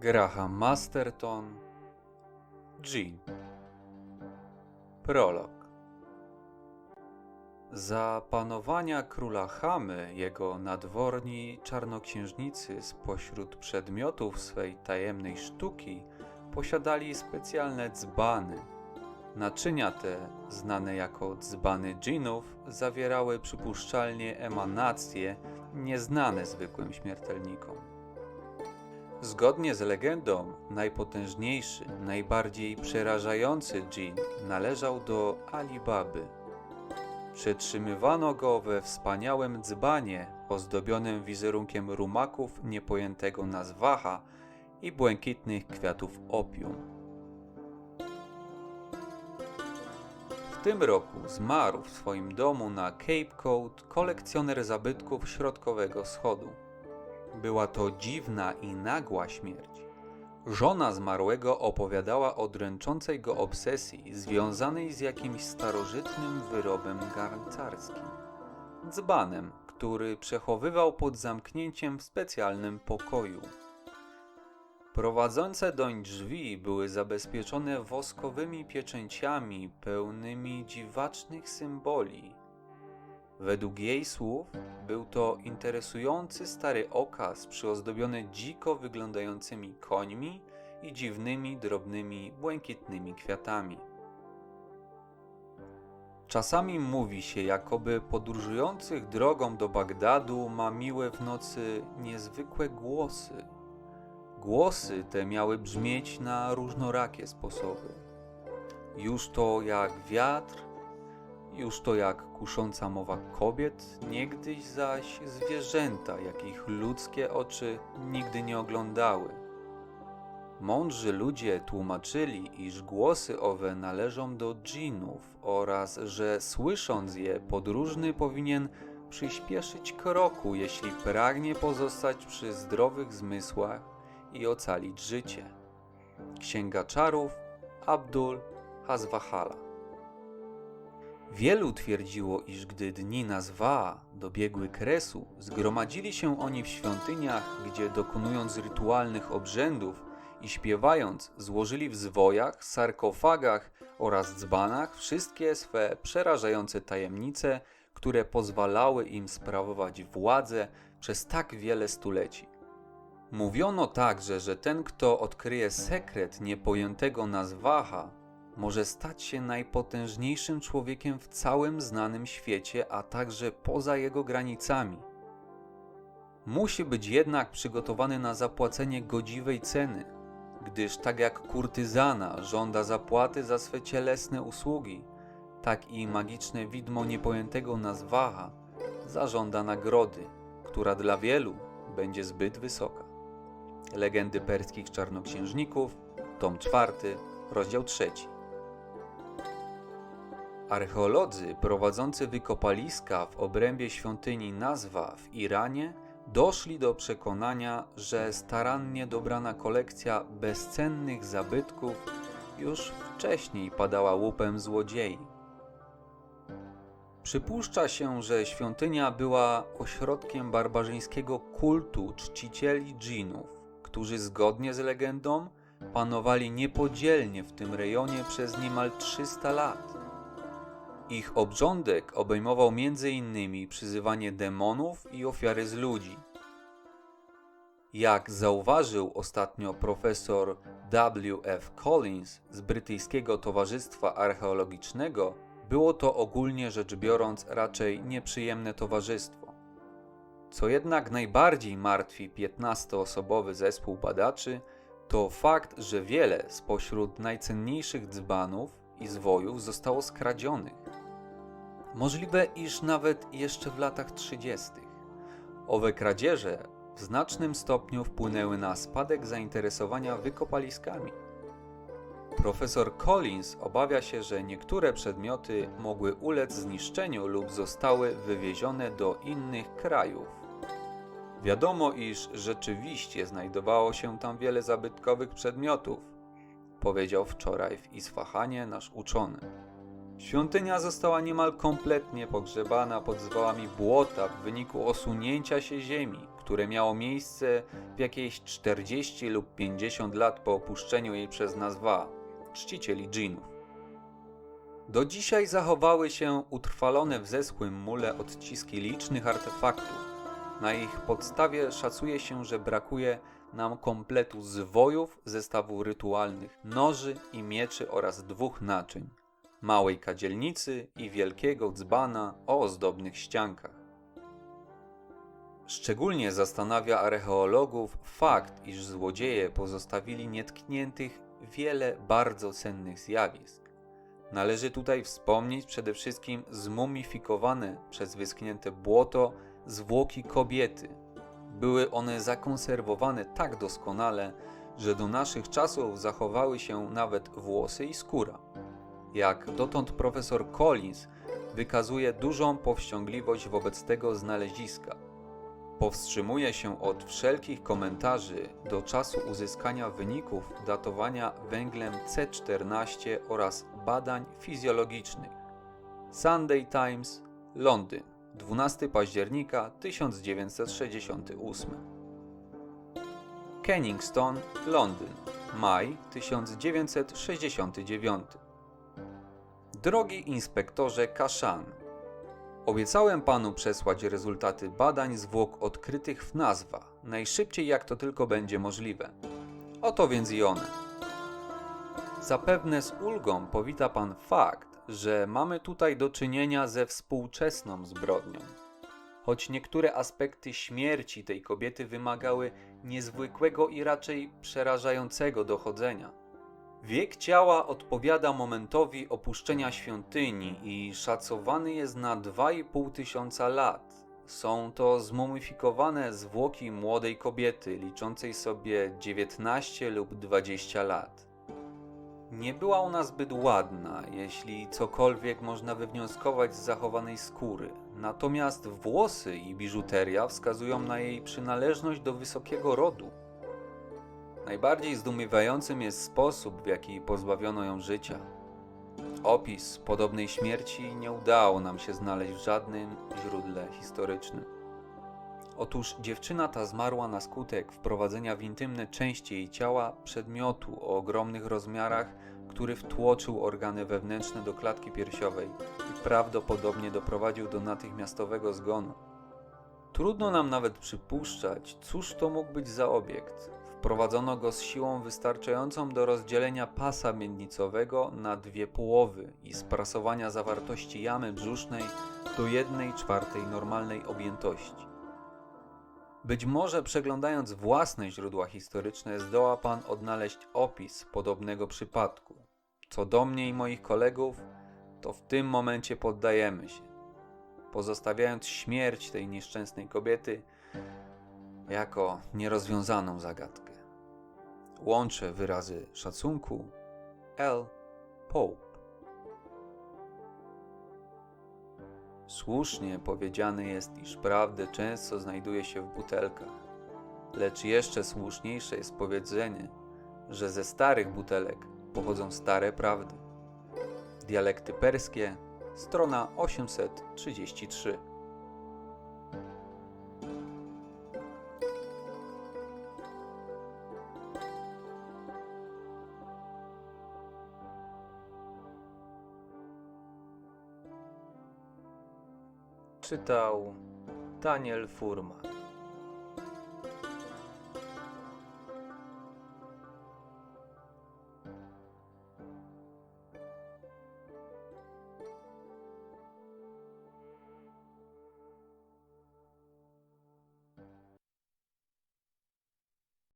Graham Masterton Jean Prolog Za panowania króla Chamy jego nadworni czarnoksiężnicy spośród przedmiotów swej tajemnej sztuki posiadali specjalne dzbany. Naczynia te, znane jako dzbany dżinów, zawierały przypuszczalnie emanacje nieznane zwykłym śmiertelnikom. Zgodnie z legendą, najpotężniejszy, najbardziej przerażający dżin należał do Ali Baby. Przetrzymywano go we wspaniałym dzbanie ozdobionym wizerunkiem rumaków niepojętego nazwaha i błękitnych kwiatów opium. W tym roku zmarł w swoim domu na Cape Cod kolekcjoner zabytków środkowego wschodu. Była to dziwna i nagła śmierć. Żona zmarłego opowiadała o dręczącej go obsesji związanej z jakimś starożytnym wyrobem garncarskim. Dzbanem, który przechowywał pod zamknięciem w specjalnym pokoju. Prowadzące doń drzwi były zabezpieczone woskowymi pieczęciami pełnymi dziwacznych symboli. Według jej słów był to interesujący stary okaz przyozdobiony dziko wyglądającymi końmi i dziwnymi, drobnymi, błękitnymi kwiatami. Czasami mówi się, jakoby podróżujących drogą do Bagdadu mamiły w nocy niezwykłe głosy. Głosy te miały brzmieć na różnorakie sposoby. Już to jak wiatr, już to jak kusząca mowa kobiet, niegdyś zaś zwierzęta, jakich ludzkie oczy nigdy nie oglądały. Mądrzy ludzie tłumaczyli, iż głosy owe należą do dżinów oraz, że słysząc je podróżny powinien przyspieszyć kroku, jeśli pragnie pozostać przy zdrowych zmysłach i ocalić życie. Księga Czarów Abdul Hazwahala Wielu twierdziło, iż gdy dni nazwa dobiegły kresu, zgromadzili się oni w świątyniach, gdzie dokonując rytualnych obrzędów i śpiewając, złożyli w zwojach, sarkofagach oraz dzbanach wszystkie swe przerażające tajemnice, które pozwalały im sprawować władzę przez tak wiele stuleci. Mówiono także, że ten, kto odkryje sekret niepojętego nazwaha, może stać się najpotężniejszym człowiekiem w całym znanym świecie, a także poza jego granicami. Musi być jednak przygotowany na zapłacenie godziwej ceny, gdyż tak jak kurtyzana żąda zapłaty za swe cielesne usługi, tak i magiczne widmo niepojętego nazwaha zażąda nagrody, która dla wielu będzie zbyt wysoka. Legendy perskich czarnoksiężników, tom 4, rozdział 3. Archeolodzy prowadzący wykopaliska w obrębie świątyni Nazwa w Iranie doszli do przekonania, że starannie dobrana kolekcja bezcennych zabytków już wcześniej padała łupem złodziei. Przypuszcza się, że świątynia była ośrodkiem barbarzyńskiego kultu czcicieli dżinów, którzy zgodnie z legendą panowali niepodzielnie w tym rejonie przez niemal 300 lat. Ich obrządek obejmował m.in. przyzywanie demonów i ofiary z ludzi. Jak zauważył ostatnio profesor W.F. Collins z Brytyjskiego Towarzystwa Archeologicznego, było to ogólnie rzecz biorąc raczej nieprzyjemne towarzystwo. Co jednak najbardziej martwi 15-osobowy zespół badaczy, to fakt, że wiele spośród najcenniejszych dzbanów i zwojów zostało skradzionych. Możliwe, iż nawet jeszcze w latach 30. Owe kradzieże w znacznym stopniu wpłynęły na spadek zainteresowania wykopaliskami. Profesor Collins obawia się, że niektóre przedmioty mogły ulec zniszczeniu lub zostały wywiezione do innych krajów. Wiadomo, iż rzeczywiście znajdowało się tam wiele zabytkowych przedmiotów, powiedział wczoraj w Isfahanie nasz uczony. Świątynia została niemal kompletnie pogrzebana pod zwałami błota w wyniku osunięcia się ziemi, które miało miejsce w jakieś 40 lub 50 lat po opuszczeniu jej przez nazwa czcicieli dżinów. Do dzisiaj zachowały się utrwalone w zeschłym mule odciski licznych artefaktów. Na ich podstawie szacuje się, że brakuje nam kompletu zwojów, zestawu rytualnych, noży i mieczy oraz dwóch naczyń małej kadzielnicy i wielkiego dzbana o ozdobnych ściankach. Szczególnie zastanawia archeologów fakt, iż złodzieje pozostawili nietkniętych wiele bardzo cennych zjawisk. Należy tutaj wspomnieć przede wszystkim zmumifikowane przez wyschnięte błoto zwłoki kobiety. Były one zakonserwowane tak doskonale, że do naszych czasów zachowały się nawet włosy i skóra. Jak dotąd profesor Collins wykazuje dużą powściągliwość wobec tego znaleziska. Powstrzymuje się od wszelkich komentarzy do czasu uzyskania wyników datowania węglem C14 oraz badań fizjologicznych. Sunday Times, Londyn, 12 października 1968. Kenningston, Londyn, maj 1969. Drogi inspektorze Kaszan, obiecałem panu przesłać rezultaty badań zwłok odkrytych w nazwa, najszybciej jak to tylko będzie możliwe. Oto więc i one. Zapewne z ulgą powita pan fakt, że mamy tutaj do czynienia ze współczesną zbrodnią. Choć niektóre aspekty śmierci tej kobiety wymagały niezwykłego i raczej przerażającego dochodzenia. Wiek ciała odpowiada momentowi opuszczenia świątyni i szacowany jest na 2,5 tysiąca lat. Są to zmumifikowane zwłoki młodej kobiety, liczącej sobie 19 lub 20 lat. Nie była ona zbyt ładna, jeśli cokolwiek można wywnioskować z zachowanej skóry. Natomiast włosy i biżuteria wskazują na jej przynależność do wysokiego rodu. Najbardziej zdumiewającym jest sposób, w jaki pozbawiono ją życia. Opis podobnej śmierci nie udało nam się znaleźć w żadnym źródle historycznym. Otóż dziewczyna ta zmarła na skutek wprowadzenia w intymne części jej ciała przedmiotu o ogromnych rozmiarach, który wtłoczył organy wewnętrzne do klatki piersiowej i prawdopodobnie doprowadził do natychmiastowego zgonu. Trudno nam nawet przypuszczać, cóż to mógł być za obiekt. Wprowadzono go z siłą wystarczającą do rozdzielenia pasa miednicowego na dwie połowy i sprasowania zawartości jamy brzusznej do jednej czwartej normalnej objętości. Być może przeglądając własne źródła historyczne zdoła Pan odnaleźć opis podobnego przypadku. Co do mnie i moich kolegów, to w tym momencie poddajemy się, pozostawiając śmierć tej nieszczęsnej kobiety jako nierozwiązaną zagadkę. Łączę wyrazy szacunku L. Pope. Słusznie powiedziane jest, iż prawdę często znajduje się w butelkach, lecz jeszcze słuszniejsze jest powiedzenie, że ze starych butelek pochodzą stare prawdy. Dialekty perskie, strona 833. Czytał Daniel Furman.